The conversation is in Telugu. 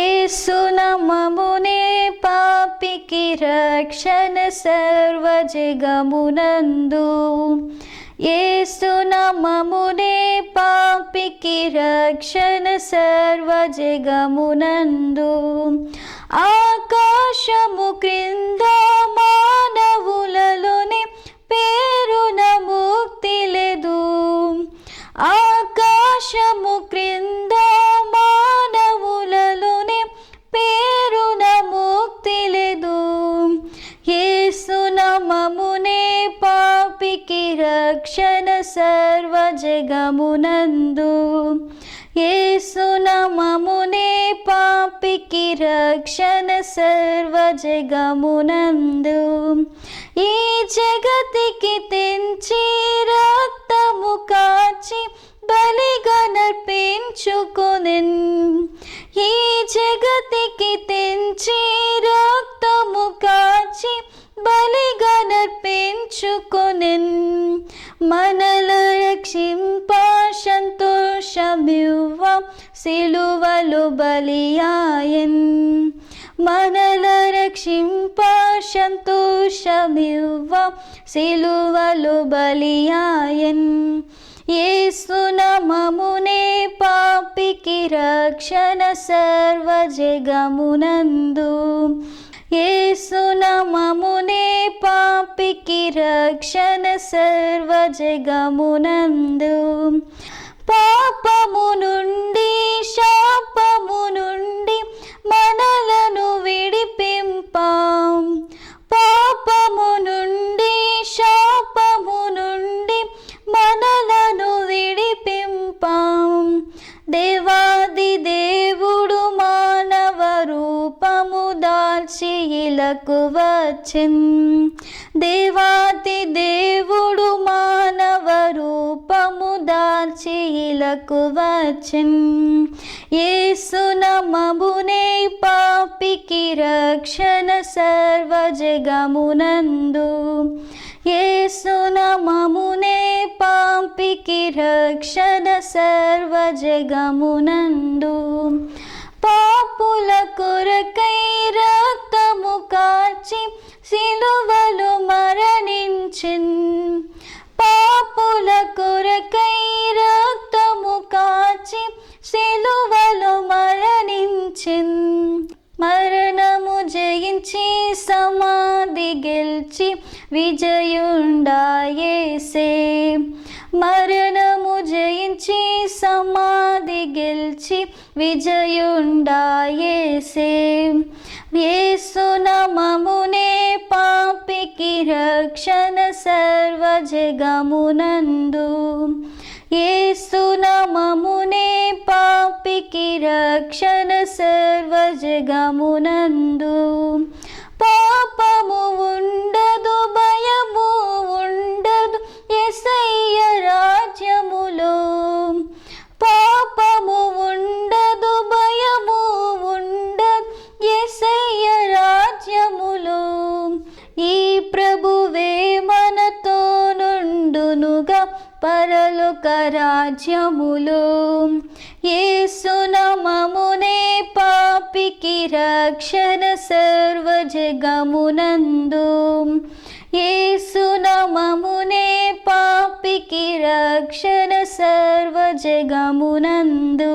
ఏసునమమునే పాపికి రక్షణ సర్వజగమునందు ఏసునమమునే పాపికి రక్షణ సర్వజగమునందు ఆకాశము క్రింద రక్షణ సర్వజగమునందు. ఏసునామమునే పాపికి రక్షణ సర్వజగమునందు. ఈ జగతికి తెంచి రక్తము కాచి బలిగా నర్పించుకునిన్. ఈ జగతికి తెంచి రక్తము కాచి బలిగా నర్పించుకు మనలు రక్షింప సంతోషమివ్వ సిలువలు బలియాయన్. మనల రక్షింప సంతోషమివ్వ సిలువలు బలియాయన్. ఏసునమమునే పాపికి రక్షణ సర్వజగమునందు. ఏసునమమునే పాపికి రక్షణ సర్వజగమునందు. పాపము నుండి శాప ఇలకు వచ్చిన్ దేవాతి దేవుడు మానవ రూపము దాల్చి ఇలకు వచ్చిన్ ఏసునమమునే పాపికి రక్షణ సర్వజగమునందు. ఏసునమమునే పాపికి రక్షణ సర్వజగమునందు. పాపుల సిలువలు విజయుండాయేసే. మరణము జయించి సమాధి గెలిచి విజయుండాయేసే. ఏసునమమునే పాపికి రక్షణ సర్వజగమునందు. ఏసునమమునే పాపికి రక్షణ సర్వజగమునందు. పరలోక రాజ్యములు ఏసునమమునే పాపికి రక్షణ సర్వ జగమునందు ఏసునమమునే పాపికి రక్షణ సర్వ జగమునందు